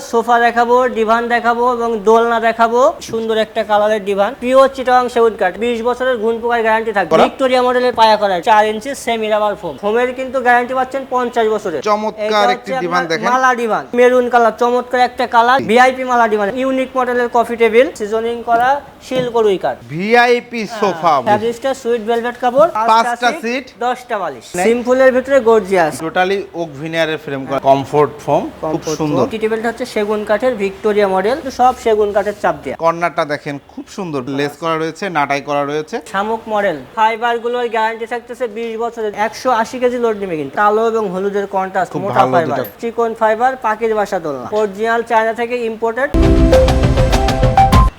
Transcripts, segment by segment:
Sofa দেখাবো divan দেখাবো এবং দোলনা দেখাবো। সুন্দর একটা কালারের ডিভান। পিওর চিটাং সেউড কাঠ বিশ বছরের ঘুণ পোকার গ্যারান্টি থাকবে। ভিক্টোরিয়া মডেলের পায়া করা চার ইঞ্চি সেমি রাবার ফোম। ফোমের কিন্তু গ্যারান্টি পাচ্ছেন পঞ্চাশ বছরের। চমৎকার একটি ডিভান দেখেন। মালা ডিভান। মেরুন কালার চমৎকার একটা কালার। ভিআইপি মালা ডিভান। ইউনিক মডেলের কফি টেবিল। সিজনিং করা শিল করুই কাঠ। ভিআইপি সোফা ফ্যাব্রিক্সটা সুইট ভেলভেট কাপড়। পাঁচটা সিট, দশটা বালিশ সিম্পলের ভিতরে গর্জিয়াস। টোটালি ওক ভিনিয়ারের ফ্রেম করা। কমফোর্ট ফোম খুব সুন্দর। টি টেবিলটা হচ্ছে সেগুন কাঠের ভিক্টোরিয়া মডেল সব সেগুন কাঠের চাপ দেওয়া কর্নারটা দেখেন খুব সুন্দর লেস করা রয়েছে নাটাই করা রয়েছে। শামুক মডেল ফাইবারগুলোর গ্যারান্টি থাকতেছে বিশ বছরের একশো আশি কেজি লোড নেবে কিন্তু। কালো এবং হলুদের কন্ট্রাস্ট মোটা ফাইবার চিকন ফাইবার পাখির বাসা দোলনা। অরিজিনাল চায়না থেকে ইম্পোর্টেড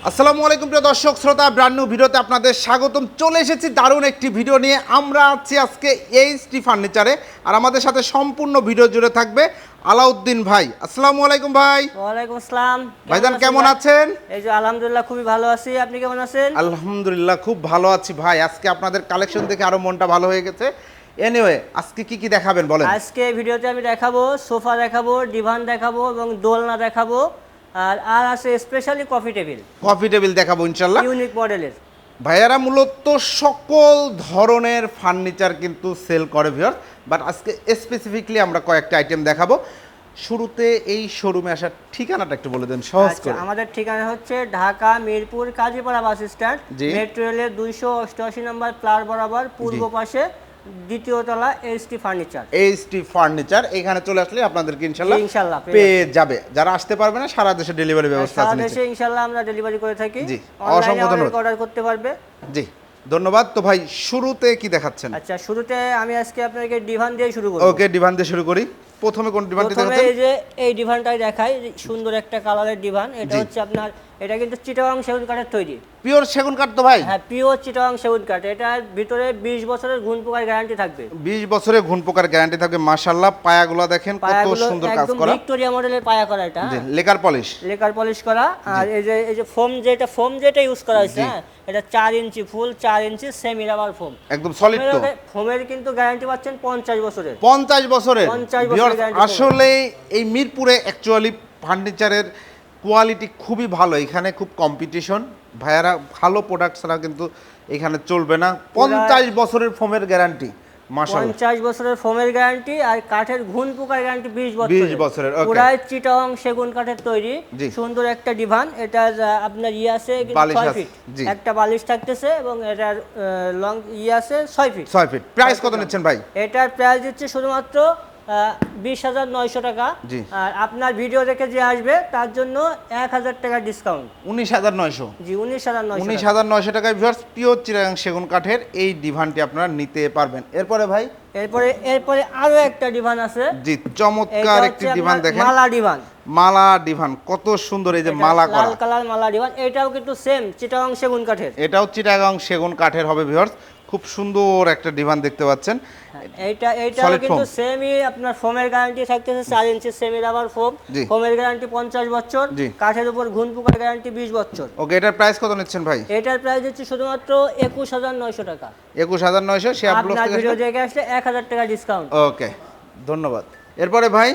আসসালামু আলাইকুম প্রিয় দর্শক শ্রোতা ব্র্যান্ড ভিডিওতে আপনাদের স্বাগতম। চলে এসেছি দারুণ একটি ভিডিও নিয়ে। আমরা আছি আজকে এইচটি ফার্নিচারে আর আমাদের সাথে সম্পূর্ণ ভিডিও জুড়ে থাকবে আলাউদ্দিন ভাই। আসসালামু আলাইকুম ভাই। ওয়ালাইকুম আসসালাম। ভাইজান কেমন আছেন? এই যে আলহামদুলিল্লাহ খুবই ভালো আছি। আপনি কেমন আছেন? আলহামদুলিল্লাহ খুব ভালো আছি ভাই। আজকে আপনাদের কালেকশন দেখে আরও মনটা ভালো হয়ে গেছে। এনিওয়ে আজকে কি কি দেখাবেন বলেন? আজকে ভিডিওতে আমি দেখাবো সোফা দেখাবো ডিভান দেখাবো এবং দোলনা দেখাবো। আর আর আছে specially coffee table coffee table দেখাবো ইনশাল্লাহ ইউনিক মডেলের ভাইয়ারা মূলত সকল ধরনের ফার্নিচার কিন্তু সেল করে ভিওর বাট আজকে স্পেসিফিকলি আমরা কয়েকটা আইটেম দেখাবো। শুরুতে এই শোরুমে আসার ঠিকানাটা একটু বলে দেন সহজ আচ্ছা করে। আমাদের ঠিকানা হচ্ছে Dhaka Mirpur Kazipara bus stand. Metro রেলের দুইশো অষ্টআশি নম্বর প্লার বরাবর পূর্ব পাশে দ্বিতীয় তলা এইচটি ফার্নিচার এইচটি ফার্নিচার এখানে চলে আসলে আপনাদেরকে ইনশাআল্লাহ ইনশাআল্লাহ পেয়ে যাবে। যারা আসতে পারবে না সারা দেশে ডেলিভারি ব্যবস্থা সারা দেশে ইনশাল্লাহ আমরা ডেলিভারি করে থাকি। জি, অসংখ্য ধন্যবাদ। অর্ডার করতে পারবে। জি ধন্যবাদ। তো ভাই শুরুতে কি দেখাচ্ছেন? আচ্ছা শুরুতে আমি আজকে আপনাকে ডিভান দিয়ে শুরু করব। ওকে ডিভান দিয়ে শুরু করি। প্রথমে কোন ডিভানটি দেখাচ্ছেন এই যে এই ডিভানটাই দেখাই সুন্দর একটা কালারের ডিভান এটা হচ্ছে আপনার এটা কিন্তু চিটাগাং সেগুন কাঠের তৈরি। পিওর সেগুন কাঠ তো ভাই? হ্যাঁ পিওর চিটাগাং সেগুন কাঠ। এটার ভিতরে বিশ বছরের ঘুণ পোকার গ্যারান্টি থাকবে। বিশ বছরের ঘুণ পোকার গ্যারান্টি থাকবে মাশাল্লাহ পায়াগুলো দেখেন কত সুন্দর কাজ একদম করা। ভিক্টোরিয়া মডেলের পায়া করা এটা। লেকার পলিশ লেকার পলিশ করা। আর এই যে এই যে ফোম যেটা ফোম যেটা ইউজ করা হয়েছে হ্যাঁ এটা চার ইঞ্চি ফুল চার ইঞ্চি সেমি রাবার ফোম একদম সলিড তো। ফোমের কিন্তু গ্যারান্টি পাচ্ছেন পঞ্চাশ বছরের। পঞ্চাশ বছরের। 50 বছরের আসলে এই মিরপুরে অ্যাকচুয়ালি ফার্নিচারের কোয়ালিটি খুবই ভালো। এখানে খুব কম্পিটিশন ভাইয়ারা ভালো প্রোডাক্ট ছাড়া কিন্তু এখানে চলবে না। পঞ্চাশ বছরের ফোমের গ্যারান্টি পঞ্চাশ বছরের ফোমের গ্যারান্টি আর কাঠের ঘুণ পোকার গ্যারান্টি বিশ বছর 20 বছরের. পুরাই চিটং সেগুন কাঠের তৈরি। সুন্দর একটা ডিভান এটা আপনার ইয়ে আছে ছয় ফিট একটা বালিশ থাকতেছে এবং এটার লং ইয়ে আছে ছয় ফিট ছয় ফিট প্রাইস কত নিচ্ছেন ভাই? এটার প্রাইস দিচ্ছে শুধুমাত্র বিশ হাজার নয়শো টাকা। জি। আর আপনার ভিডিও দেখে যে আসবে তার জন্য এক হাজার টাকা ডিসকাউন্ট উনিশ হাজার নয়শো। জি উনিশ হাজার নয়শো উনিশ হাজার নয়শো টাকায় ভিউয়ার্স পিওর চিরাং সেগুন কাঠের এই ডিভানটি আপনারা নিতে পারবেন। এরপরে ভাই? এরপরে এরপরে আরও একটা ডিভান আছে। জি চমৎকার একটি ডিভান দেখেন। মালা ডিভান। মালা ডিভান কত সুন্দর এই যে মালা করা। লাল কালার মালা ডিভান। এটাও কিন্তু সেম চিটাগাং সেগুন কাঠের। এটাও চিটাগাং সেগুন কাঠের হবে ভিউয়ার্স খুব সুন্দর একটা ডিভান দেখতে পাচ্ছেন। এইটা এইটা কিন্তু foam। সেমই আপনার ফোমের গ্যারান্টি থাকতেছে চার ইঞ্চি সেমি রাবার ফোম। ফোমের গ্যারান্টি পঞ্চাশ বছর কাঠের উপর ঘুন পোকার গ্যারান্টি বিশ বছর। ওকে এটার প্রাইস কত নিচ্ছেন ভাই? এটার প্রাইস হচ্ছে শুধুমাত্র একুশ হাজার নয়শো টাকা। একুশ হাজার নয়শো সে আপলোড আপনার থেকে ভিডিও দেখে আসলে এক হাজার টাকা ডিসকাউন্ট ওকে ধন্যবাদ। এরপরে ভাই?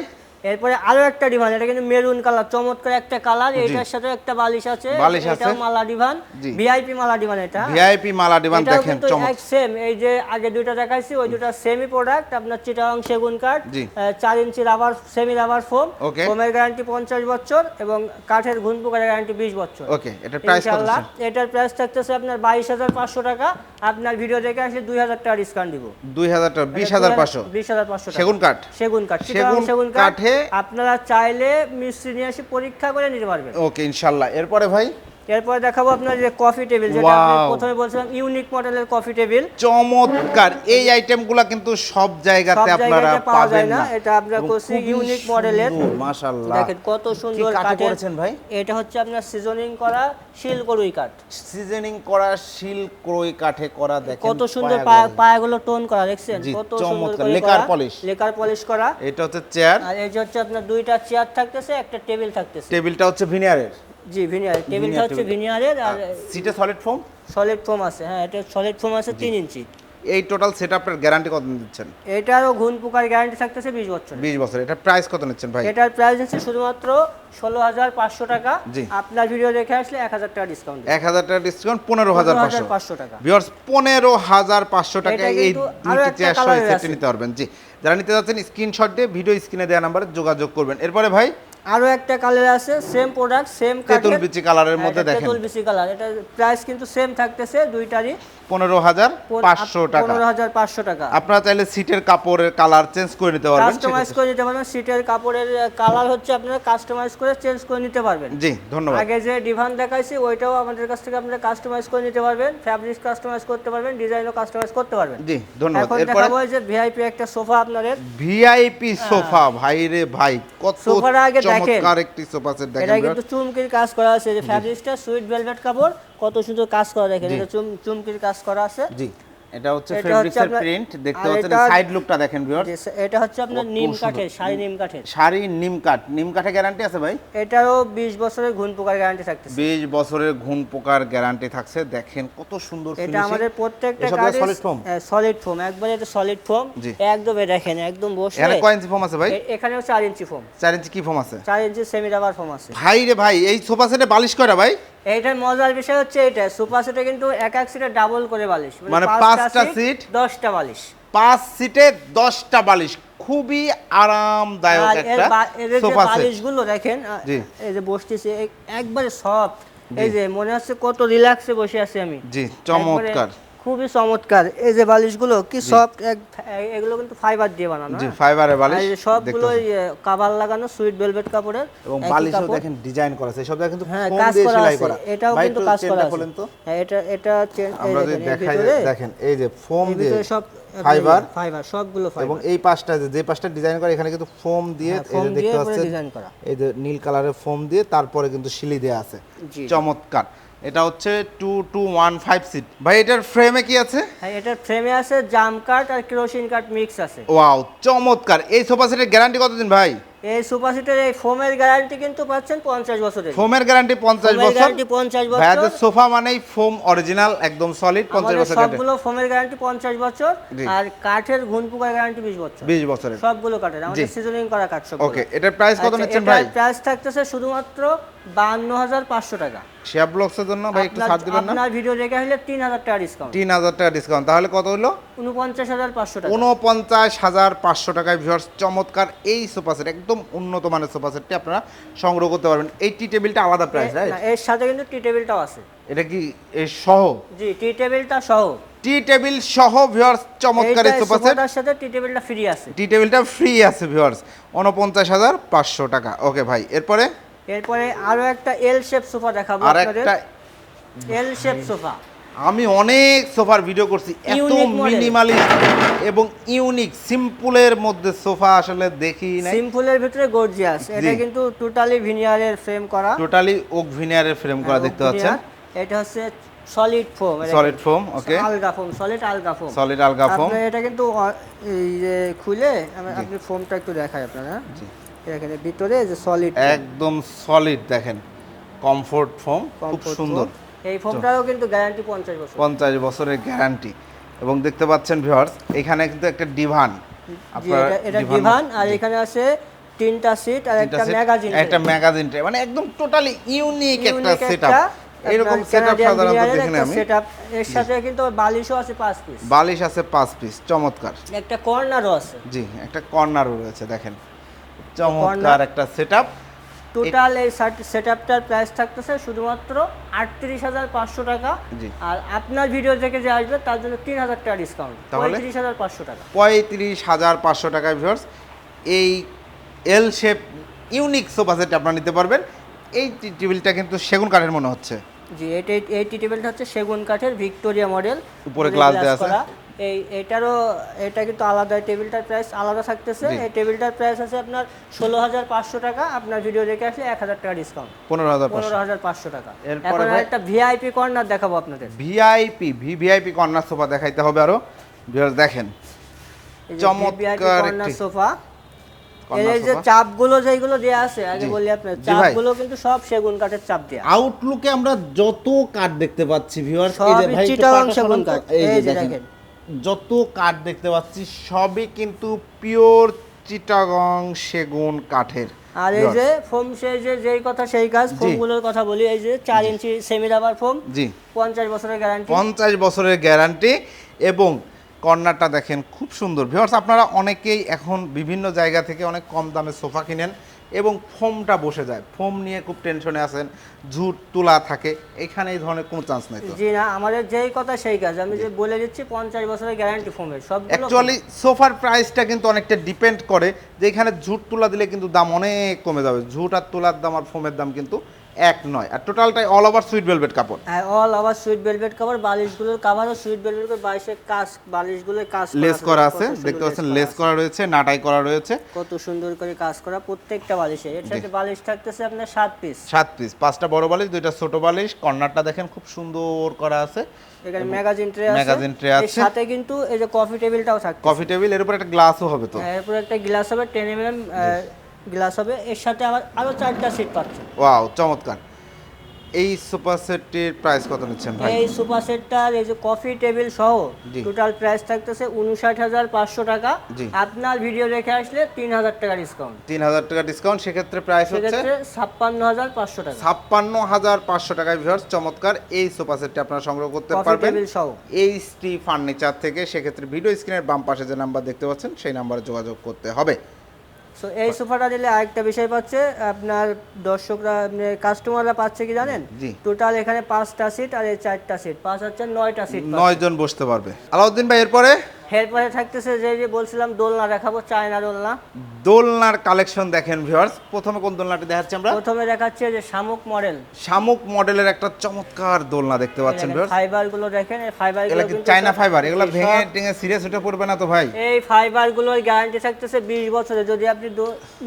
এরপরে আরও একটা ডিভান এটা কিন্তু মেরুন কালার চমৎকার একটা কালার এটার সাথে একটা বালিশ আছে বালিশ আছে। মালা ডিভান ভিআইপি মালা ডিভান এটা ভিআইপি মালা ডিভান দেখেন চমৎকার সেম এই যে আগে দুইটা দেখাইছি ওই দুটো সেমি প্রোডাক্ট আপনার চিটাগাং সেগুন কাঠ জি। আহ, চার inch rubber semi rubber foam. ফোমের গ্যারান্টি পঞ্চাশ বছর এবং কাঠের ঘুন পোকার গ্যারান্টি বিশ বছর ওকে এটার প্রাইস কত? এটার প্রাইস থাকতেছে আপনার বাইশ হাজার পাঁচশো টাকা আপনার ভিডিও দেখে আসলে দুই হাজার টাকা ডিসকাউন্ট দিব দুই হাজার টাকা বিশ হাজার পাঁচশো বিশ হাজার পাঁচশো টাকা। সেগুন কাঠ সেগুন কাঠ সেগুন কাঠে আপনারা চাইলে মিস্ত্রি নিয়ে এসে পরীক্ষা করে নিতে পারবেন। ওকে ইনশাল্লাহ। এরপরে ভাই? এরপরে দেখাবো আপনার যে কফি টেবিল যেটা আপনি. প্রথমে বলছিলাম ইউনিক মডেলের কফি টেবিল চমৎকার। এই আইটেমগুলা কিন্তু সব জায়গাতে আপনারা পাবেন না। এটা আপনার করছি খুবই ইউনিক মডেলের মাশাআল্লাহ। দেখেন কত সুন্দর কাঠে করেছেন ভাই? এটা হচ্ছে আপনার সিজনিং করা শিল করুই কাঠ। সিজনিং করা শিল ক্রয় কাঠে করা দেখেন কত সুন্দর পায়াগুলো। পায়া- পায়াগুলো টোন করা দেখছেন? কত সুন্দর চমৎকার। লেকার পলিশ লেকার পলিশ করা। এটা হচ্ছে চেয়ার আর এই যে হচ্ছে আপনার দুইটা চেয়ার থাকতেছে একটা টেবিল থাকতেছে। টেবিলটা হচ্ছে ভিনিয়ারের জি ভিনিয়ার। টেবিলটা হচ্ছে। ভিনিয়ারের আর সিটে সলিড ফোম সলিড ফোম আছে হ্যাঁ এটা সলিড ফোম আছে তিন ইঞ্চি। এই টোটাল সেট আপের গ্যারান্টি কত দিচ্ছেন? এটারও ঘুন পোকার গ্যারান্টি থাকতেছে বিশ বছর বিশ বছর এটা প্রাইস কত নিচ্ছেন ভাই? এটার প্রাইস হচ্ছে শুধুমাত্র ষোলো হাজার পাঁচশো টাকা। আপনার ভিডিও দেখে আসলে এক হাজার টাকা ডিসকাউন্ট এক হাজার টাকা ডিসকাউন্ট পনেরো হাজার পাঁচশো। টাকা। ভিউয়ার্স পনেরো হাজার পাঁচশো টাকায় এই কিন্তু আরও দুইটি একটা চেয়ার সহ colour-এর সেটটি নিতে পারবেন। জি যারা নিতে যাচ্ছেন স্ক্রিনশট দিয়ে ভিডিও স্ক্রিনে দেওয়া নাম্বারে যোগাযোগ করবেন। এরপরে ভাই আরও একটা কালার আছে সেম প্রোডাক্ট সেম তেঁতুল বিচি কালারের মধ্যে দেখেন। তেঁতুল বিচি কালার এটা প্রাইস কিন্তু সেম থাকতেছে দুইটারই। পনেরো হাজার পাঁচশো টাকা। পনেরো হাজার পাঁচশো টাকা। আপনারা চাইলে সিটের কাপড়ের কালার চেঞ্জ করে নিতে পারবেন কাস্টমাইজ করে নিতে পারবেন সিটের কাপড়ের কালার হচ্ছে আপনারা কাস্টমাইজ করে চেঞ্জ করে নিতে পারবেন। জি ধন্যবাদ। আগে যে ডিভান দেখাইছি ওইটাও আমাদের কাছ থেকে আপনারা কাস্টমাইজ করে নিতে পারবেন ফ্যাব্রিক কাস্টমাইজ করতে পারবেন ডিজাইনও কাস্টমাইজ করতে পারবেন। জি ধন্যবাদ। এখন এরপরে? দেখাবো যে ভিআইপি একটা সোফা আপনাদের। ভিআইপি সোফা ভাই রে ভাই কত সোফাটা আগে দেখেন। চমৎকার একটি সোফা সেট এটা কিন্তু চুমকির কাজ করা আছে যে ফ্যাব্রিকটা সুইট ভেলভেট কাপড় কত সুন্দর কাজ করা দেখেন এটা চুম চুমকির কাজ করা আছে। জি এটা হচ্ছে ফেব্রিক্সের প্রিন্ট দেখতে পাচ্ছেন সাইড লুকটা দেখেন ভিউয়ার এটা হচ্ছে আপনার নিম। কাঠের শাড়ি নিম কাঠের। শাড়ি নিম কাঠ। নিম কাঠে গ্যারান্টি আছে ভাই? এটাও বিশ বছরের ঘুন পোকার গ্যারান্টি থাকতেছে। বিশ বছরের ঘুণ পোকার গ্যারান্টি থাকছে। দেখেন কত সুন্দর এটা আমাদের প্রত্যেকটা কাঠে solid foam? সলিড ফোম একবারে এটা সলিড ফোম। একদম দেখেন একদম বসে এখানে কয় ইঞ্চি ফোম আছে ভাই? এখানেও চার ইঞ্চি ফোম চার ইঞ্চি কি ফোম আছে? চার ইঞ্চি সেমি রাবার ফোম আছে। ভাই রে ভাই এই সোফা সেটে বালিশ কয়টা ভাই? এইটার মজার বিষয় হচ্ছে এটা সোফা সেটে কিন্তু এক এক সিটে ডাবল করে বালিশ। মানে পাঁচটা সিট, দশটা বালিশ। পাঁচ সিটে দশটা বালিশ। খুবই আরামদায়ক একটা সোফা সেট বালিশগুলো দেখেন এই যে বসতেছে একবারে সফট এই যে মনে হচ্ছে কত রিল্যাক্সে বসে আছি আমি। জি চমৎকার। খুবই চমৎকার। এই যে বালিশগুলো কি সফট এগুলো কিন্তু ফাইবার দিয়ে বানানো জি হ্যাঁ? ফাইবারে বালিশ সবগুলো। কাভার লাগানো সুইট ভেলভেট কাপড়ের এবং বালিশও দেখেন ডিজাইন করা আছে সব কিন্তু হ্যাঁ ফোম দিয়ে সেলাই করা। এটাও কিন্তু কাজ করা আছে। হ্যাঁ এটা এটা আমরা যদি দেখাই দেখেন এই যে ফোম দিয়ে সব ফাইবার ফাইবার সবগুলো এবং ফাইবার এই পাশটা যে যে পাশটা ডিজাইন করা এখানে কিন্তু ফোম দিয়ে হ্যাঁ, এই যে দেখতে পাচ্ছেন। এই যে নীল কালারের ফোম দিয়ে তারপরে কিন্তু শিলি দেয়া আছে। চমৎকার। এটা হচ্ছে two two one five seat ভাই এটার ফ্রেমে কি আছে? হ্যাঁ এটার ফ্রেমে আছে জাম কাট আর কেরোসিন কাট মিক্স আছে। ওয়াও চমৎকার। এই সোফা সেটের গ্যারান্টি কতদিন ভাই? এই সিটের এই ফোমের গ্যারান্টি কিন্তু পাচ্ছেন পঞ্চাশ বছরের। ফোমের গ্যারান্টি পঞ্চাশ ফোমের বছর। গ্যারান্টি পঞ্চাশ বছর। ভাইয়াদের সোফা মানেই ফোম অরিজিনাল একদম সলিড পঞ্চাশ আমাদের বছর সবগুলো ফোমের গ্যারান্টি পঞ্চাশ বছর। আর কাঠের ঘুন পোকার গ্যারান্টি বিশ বছর। বিশ বছরের। সবগুলো কাঠের। আমাদের সিজনিং করা কাঠ সব ওকে এটার প্রাইস কত নিচ্ছেন ভাই? প্রাইস থাকতেছে শুধুমাত্র বান্ন হাজার পাঁচশো টাকা। শেয়ার ব্লগসের জন্য ভাই একটু ছাড় দিবেন না? আপনার ভিডিও দেখে তিন হাজার টাকা ডিসকাউন্ট তিন হাজার টাকা ডিসকাউন্ট তাহলে কত হলো? উনপঞ্চাশ হাজার পাঁচশো টাকা। উনপঞ্চাশ হাজার পাঁচশো টাকায় ভিউয়ার্স চমৎকার এই সোফা সেট একদম উন্নত মানের সোফা সেটটি আপনারা সংগ্রহ করতে পারবেন। এই টি টেবিলটা আলাদা প্রাইস রাইট না, এর সাথে কিন্তু টি টেবিলটাও আছে। এটা কি এর সহ? জি টি টেবিলটা সহ। টি টেবিল সহ ভিউয়ার্স চমৎকার এই সোফা সেট সাথে টি টেবিলটা ফ্রি আছে টি টেবিলটা ফ্রি আছে ভিউয়ার্স উনপঞ্চাশ হাজার পাঁচশো টাকা। ওকে ভাই এরপরে? এরপরে আরও একটা এল শেপ সোফা দেখাবো আপনাদের। এল শেপ সোফা আমি অনেক সোফার ভিডিও করছি এত। মিনিমালিস্ট এবং ইউনিক সিম্পলের মধ্যে সোফা আসলে দেখি না সিম্পলের ভিতরে গর্জিয়াস এটা কিন্তু টোটালি ভিনিয়ারের ফ্রেম করা। টোটালি ওক ভিনিয়ারের ফ্রেম করা দেখতে পাচ্ছেন? এটা হচ্ছে solid foam solid foam okay আলগা ফোম সলিড আলগা ফোম সলিড আলগা ফোম আপনি এটা কিন্তু এই যে খুলে আপনি ফোমটা একটু দেখাই আপনারা। এখানে ভিতরে যে সলিড একদম সলিড দেখেন। কমফোর্ট ফোম খুব সুন্দর। এই ফোমটারও কিন্তু গ্যারান্টি পঞ্চাশ বছর পঞ্চাশ বছরের গ্যারান্টি এবং দেখতে পাচ্ছেন ভিউয়ার্স এখানে কিন্তু একটা ডিভান আপনার এটা- ডিভান আর এখানে আছে তিনটা সিট আর একটা ম্যাগাজিন একটা ম্যাগাজিন মানে একদম টোটালি ইউনিক একটা সেটআপ এরকম সেটআপ সাধারণত দেখি না আমি। setup, এর সাথে কিন্তু বালিশও আছে পাঁচ পিস বালিশ আছে পাঁচ পিস চমৎকার। একটা কর্নারও আছে। জি একটা কর্নারও রয়েছে দেখেন। চমৎকার একটা সেটআপ টোটাল এই সেটআপটার প্রাইস থাকতেছে শুধুমাত্র আটত্রিশ হাজার পাঁচশো টাকা। আর আপনার ভিডিও থেকে যে আসবে তার জন্য তিন হাজার টাকা ডিসকাউন্ট? পঁয়ত্রিশ হাজার পাঁচশো টাকা। পঁয়ত্রিশ হাজার পাঁচশো টাকায় ভিউয়ার্স এই L shape unique sofa set আপনারা নিতে পারবেন। এই টেবিলটা কিন্তু সেগুন কাঠের মনে হচ্ছে। জি এই টেবিলটা হচ্ছে সেগুন কাঠের ভিক্টোরিয়া মডেল উপরে glass দেয়া আছে। এই এটারও এটা কিন্তু আলাদা টেবিলটার প্রাইস আলাদা থাকতেছে। এই টেবিলটার প্রাইস আছে আপনার ষোলো হাজার পাঁচশো টাকা আপনার ভিডিও দেখে আসলে এক হাজার টাকা ডিসকাউন্ট পনেরো হাজার পনেরো হাজার পাঁচশো টাকা। এরপরে এখন ভাই- একটা ভিআইপি কর্নার দেখাবো আপনাদের। ভিআইপি ভিভিআইপি কর্নার সোফা দেখাইতে হবে আরও। দেখেন। এই যে চমৎকার কর্নার সোফা এই যে। চাপগুলো যেগুলো দেয়া আছে আগে। বলি আপনার ভাই। চাপগুলো কিন্তু সব সেগুন কাঠের চাপ দেয়া। আউটলুকে আমরা যত কাঠ দেখতে পাচ্ছি ভিউয়ার্স সবই চিটাগাং সেগুন কাঠ। এই যে দেখেন। যত কাঠ দেখতে পাচ্ছি সবই কিন্তু পিওর চিটাগং সেগুন কাঠের। আর এই যে ফোম যে যেই কথা সেই কাজ ফোমগুলোর কথা বলি এই যে চার ইঞ্চি সেমি রাবার ফোম জি। পঞ্চাশ বছরের গ্যারান্টি পঞ্চাশ বছরের গ্যারান্টি এবং কর্নারটা দেখেন খুব সুন্দর। ভিউয়ার্স আপনারা অনেকেই এখন বিভিন্ন জায়গা থেকে অনেক কম দামে সোফা কিনেন। এবং ফোমটা বসে যায়। ফোম নিয়ে খুব টেনশনে আছেন ঝুট তোলা থাকে এখানে এই ধরনের কোনো চান্স নেই জি না আমাদের যেই কথা সেই কাজ। আমি যে বলে দিচ্ছি পঞ্চাশ বছরের গ্যারান্টি ফোমের সব অ্যাকচুয়ালি সোফার প্রাইসটা কিন্তু অনেকটা ডিপেন্ড করে যে এখানে ঝুট তোলা দিলে কিন্তু দাম অনেক কমে যাবে। ঝুট আর তোলার দাম আর ফোমের দাম কিন্তু এক নয়। আর টোটালটাই অল ওভার সুইট ভেলভেট কাপড়। হ্যাঁ অল আবার সুইট ভেলভেট কভার বালিশগুলোর কাভারও সুইট ভেলভেট করে বাইশে কাজ বালিশগুলোর কাজ লেস করা আছে দেখতে পাচ্ছেন লেস করা রয়েছে নাটাই করা রয়েছে। কত সুন্দর করে কাজ করা প্রত্যেকটা বালিশে। এর সাথে বালিশ থাকতেছে আপনার সাত পিস সাত পিস পাঁচটা বড় বালিশ দুইটা ছোট বালিশ কর্নারটা দেখেন খুব সুন্দর করা আছে। এখানে ম্যাগাজিন ট্রে আছে। tray এর আছে। সাথে কিন্তু এই যে কফি টেবিলটাও থাকবে কফি টেবিলের উপর একটা গ্লাসও হবে তো। এরপর একটা গ্লাস হবে টেন এম এম গ্লাস হবে। এর সাথে আবার আরও চারটা সিট পাচ্ছে। ওয়াও চমৎকার। এই সোফা সেটটির প্রাইস কত নিচ্ছেন ভাই? এই সোফা সেটটার এই যে কফি টেবিল সহ। টোটাল প্রাইস থাকতেছে উনষাট হাজার পাঁচশো টাকা। আপনার ভিডিও দেখে আসলে তিন হাজার টাকা ডিসকাউন্ট তিন হাজার টাকা ডিসকাউন্ট সেক্ষেত্রে প্রাইস হচ্ছে? ছাপ্পান্ন হাজার পাঁচশো টাকা। ছাপ্পান্ন হাজার পাঁচশো টাকায় ভিউয়ার্স চমৎকার। এই সোফা সেটটি আপনারা সংগ্রহ করতে পারবেন। সহ। এইচ টি ফার্নিচার থেকে সেক্ষেত্রে ভিডিও স্ক্রিনের বাম পাশে যে নাম্বার দেখতে পাচ্ছেন সেই নাম্বারে যোগাযোগ করতে হবে। সো এই সোফাটা নিলে আরেকটা বিষয় পাচ্ছে আপনার দর্শকরা কাস্টমাররা পাচ্ছে কি জানেন? টোটাল এখানে পাঁচটা সিট আর এই চারটা সিট পাঁচ হচ্ছে নয়টা সিট নয় জন বসতে পারবে। আলাউদ্দিন ভাই এরপরে? এরপরে থাকতেছে যে যে বলছিলাম দোলনা দেখাবো চায়না দোলনা। দোলনার কালেকশন দেখেন ভিউয়ার্স প্রথমে কোন দোলনাটি দেখাচ্ছি আমরা? প্রথমে দেখাচ্ছে যে শামুক মডেল শামুক মডেলের একটা চমৎকার দোলনা দেখতে পাচ্ছেন ভিউয়ার্স ফাইবারগুলো দেখেন এই ফাইবার এগুলা কি চায়না ফাইবার এগুলা ভেঙে টেঙে সিরিয়াস উঠে পড়বে না তো ভাই? এই ফাইবারগুলোর গ্যারান্টি থাকতেছে বিশ বছরে যদি আপনি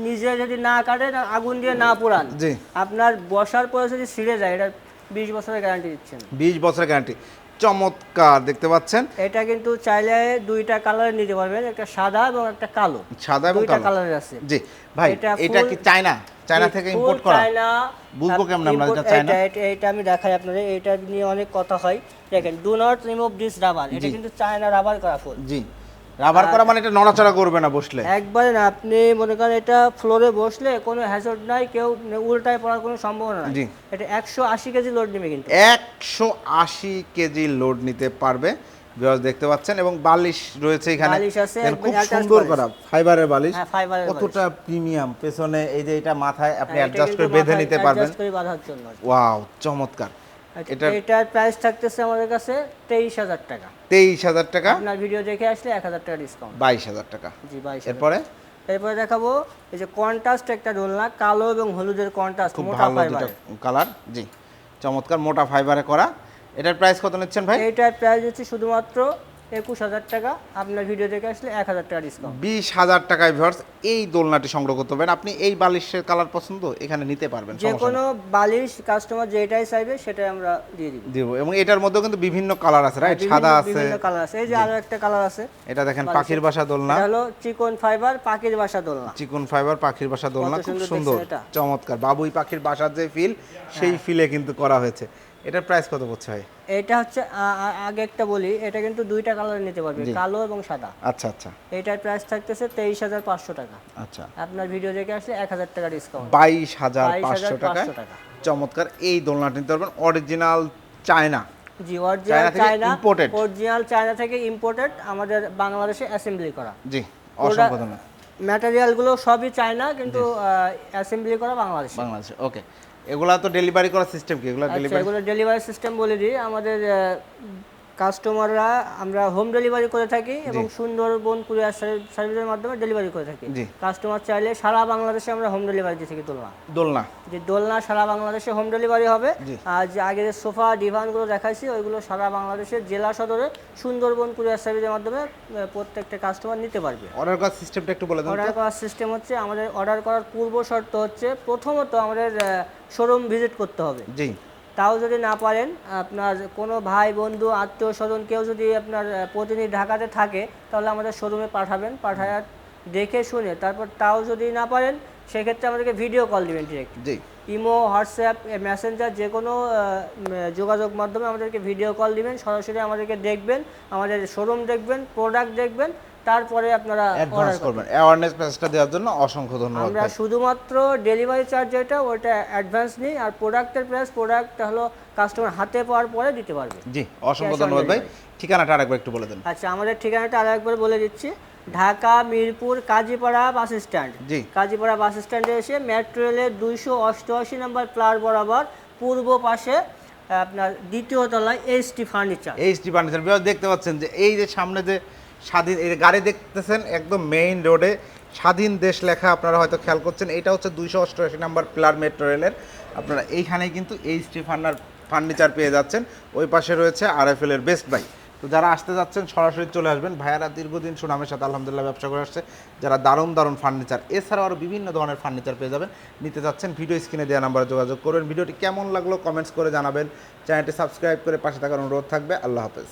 নিজে যদি না কাটেন আগুন দিয়ে না পোড়ান জি। আপনার বসার পরে যদি ছিঁড়ে যায় এটা বিশ বছরের গ্যারান্টি দিচ্ছেন। বিশ বছরের গ্যারান্টি চমৎকার দেখতে পাচ্ছেন? এটা কিন্তু চাইলে দুইটা কালার নিতে পারবেন একটা সাদা এবং একটা কালো। সাদা এবং দুইটা কালো। কালারের আছে। জি ভাই এটা কি চায়না? চায়না থেকে ইম্পোর্ট করা? চায়না বুঝব কেমন আমরা এটা চায়না? এটা- এটা- এটা আমি দেখাই আপনাদের এটা নিয়ে অনেক কথা হয়। দেখেন do not remove this rubber এটা কিন্তু চায়না রাবার করা ফুল জি। রাবার করা মানে এটা নড়াচড়া করবে না বসলে। একবারে না আপনি মনে করেন এটা ফ্লোরে বসলে কোনো হ্যাজর্ড নাই কেউ উল্টায় পড়ার কোনো সম্ভাবনা নাই। এটা একশো আশি কেজি লোড নেবে কিন্তু। একশো আশি কেজি লোড নিতে পারবে ভিউয়ার্স দেখতে পাচ্ছেন এবং বালিশ রয়েছে এখানে। বালিশ আছে, খুব সুন্দর করা ফাইবারের বালিশ। হ্যাঁ ফাইবারের কতটা প্রিমিয়াম পেছনে এই যে এটা মাথায় আপনি এটা অ্যাডজাস্ট করে বেঁধে নিতে পারবেন। ওয়াও চমৎকার। আচ্ছা, এটার এটার প্রাইস থাকতেছে আমাদের কাছে তেইশ হাজার টাকা। তেইশ হাজার টাকা। আপনার ভিডিও দেখে আসলে এক হাজার টাকা ডিসকাউন্ট বাইশ হাজার টাকা। জি বাইশ এরপরে? এরপরে দেখাবো এই যে কন্ট্রাস্ট একটা দোলনা কালো এবং হলুদের কন্ট্রাস্ট খুব ভালো কালার জি। চমৎকার মোটা ফাইবারে করা। এটার প্রাইস কত নিচ্ছেন ভাই? এটার প্রাইস হচ্ছে শুধুমাত্র একুশ হাজার টাকা আপনার ভিডিও দেখে আসলে এক হাজার টাকা ডিসকাউন্ট বিশ হাজার টাকায় ভিউয়ার্স এই দোলনাটি সংগ্রহ করতে পারবেন। আপনি এই বালিশের কালার পছন্দ এখানে নিতে পারবেন যে কোনো বালিশ কাস্টমার যেটাই চাইবে সেটাই আমরা দিয়ে দিব। দিব এবং এটার মধ্যেও কিন্তু বিভিন্ন কালার আছে রাইট সাদা আছে। বিভিন্ন কালার আছে। এই যে আরও একটা কালার আছে। এটা দেখেন পাখির বাসা দোলনা। এটা হলো চিকন ফাইবার পাখির বাসা দোলনা। চিকন ফাইবার পাখির বাসা দোলনা খুব সুন্দর? চমৎকার। বাবুই পাখির বাসার যে ফিল সেই ফিলে কিন্তু করা হয়েছে। এটার প্রাইস কত পড়ছে ভাই এটা হচ্ছে আগে একটা বলি এটা কিন্তু দুইটা কালার নিতে পারবে কালো এবং সাদা। আচ্ছা আচ্ছা। এটার প্রাইস থাকতেছে তেইশ হাজার পাঁচশো টাকা। আচ্ছা। আপনার ভিডিও দেখে আসলে এক হাজার টাকা ডিসকাউন্ট বাইশ হাজার পাঁচশো 22,500 টাকা। চমৎকার এই দোলনাটি নিতে পারবেন। অরিজিনাল চায়না জি original China imported? Original China থেকে ইম্পোর্টেড আমাদের বাংলাদেশে অ্যাসেম্বলি করা। জি অসংখ্য ধন্যবাদ। ম্যাটেরিয়ালগুলো সবই চায়না কিন্তু অ্যাসেম্বলি করা বাংলাদেশে। বাংলাদেশে ওকে এগুলা তো ডেলিভারি করার সিস্টেম কি? এগুলা ডেলিভারি এগুলো ডেলিভারি সিস্টেম বলে দিই। আমাদের কাস্টমাররা আমরা হোম ডেলিভারি করে থাকি এবং সুন্দরবন কুরিয়ার সার্ভিসের মাধ্যমে ডেলিভারি করে থাকি। কাস্টমার চাইলে সারা বাংলাদেশে আমরা হোম ডেলিভারি দিয়ে থাকি দোলনা। দোলনা। যে দোলনা সারা বাংলাদেশে হোম ডেলিভারি হবে। আর যে আগে যে সোফা ডিভানগুলো দেখাইছি ওইগুলো সারা বাংলাদেশের জেলা সদরে সুন্দরবন কুরিয়ার সার্ভিসের মাধ্যমে প্রত্যেকটা কাস্টমার নিতে পারবে। অর্ডার করার সিস্টেমটা একটু বলে দেন অর্ডার করার সিস্টেম হচ্ছে আমাদের অর্ডার করার পূর্ব শর্ত হচ্ছে প্রথমত আমাদের শোরুম ভিজিট করতে হবে। জি। তাও যদি না পারেন আপনার কোনো ভাই বন্ধু আত্মীয় স্বজন কেউ যদি আপনার প্রতিনিধি ঢাকাতে থাকে তাহলে আমাদের শোরুমে পাঠাবেন পাঠায় দেখে শুনে। তারপর তাও যদি না পারেন সেক্ষেত্রে আমাদেরকে ভিডিও কল দিবেন ডিরেক্ট জি। ইমো হোয়াটসঅ্যাপ মেসেঞ্জার যে কোনো যোগাযোগ মাধ্যমে আমাদেরকে ভিডিও কল দিবেন সরাসরি আমাদেরকে দেখবেন আমাদের শোরুম দেখবেন প্রোডাক্ট দেখবেন তারপরে আপনারা অ্যাডভান্স করবেন। অ্যাওয়ারনেস মেসেজটা দেওয়ার জন্য অসংখ্য ধন্যবাদ আমরা শুধুমাত্র ডেলিভারি চার্জ যেটা ওটা অ্যাডভান্স নিই আর প্রোডাক্টের প্রাইস প্রোডাক্ট হলো কাস্টমার হাতে পাওয়ার পরে দিতে পারবে। জি অসংখ্য ধন্যবাদ ভাই। ঠিকানাটা আরেকবার একটু বলে দেন। আচ্ছা আমাদের ঠিকানাটা আরেকবার বলে দিচ্ছি। Dhaka Mirpur Kazipara bus stand. জি। কাজীপাড়া বাস স্ট্যান্ডে এসে মেট্রো রেলের দুইশো অষ্টআশি নম্বর প্লার বরাবর পূর্ব পাশে আপনার দ্বিতীয় তলায় এইচটি ফার্নিচার এইচডি ফার্নিচার দেখতে পাচ্ছেন যে এই যে সামনে যে স্বাধীন এই গাড়ি দেখতেছেন একদম মেইন রোডে স্বাধীন দেশ লেখা আপনারা হয়তো খেয়াল করছেন। এটা হচ্ছে দুইশো অষ্টআশি নাম্বার প্লার মেট্রো রেলের আপনারা এইখানেই কিন্তু এইচডি ফার্নার ফার্নিচার পেয়ে যাচ্ছেন। ওই পাশে রয়েছে R F L best buy তো যারা আসতে যাচ্ছেন, সরাসরি চলে আসবেন। ভাইয়ারা দীর্ঘদিন সুনামের সাথে আলহামদুলিল্লাহ ব্যবসা করে আসছে। যারা দারুণ দারুণ ফার্নিচার এছাড়াও আরও বিভিন্ন ধরনের ফার্নিচার পেয়ে যাবেন। নিতে যাচ্ছেন ভিডিও স্ক্রিনে দেওয়া নাম্বারে যোগাযোগ করবেন। ভিডিওটি কেমন লাগল কমেন্টস করে জানাবেন। চ্যানেলটি সাবস্ক্রাইব করে পাশে থাকার অনুরোধ থাকবে। আল্লাহ হাফেজ।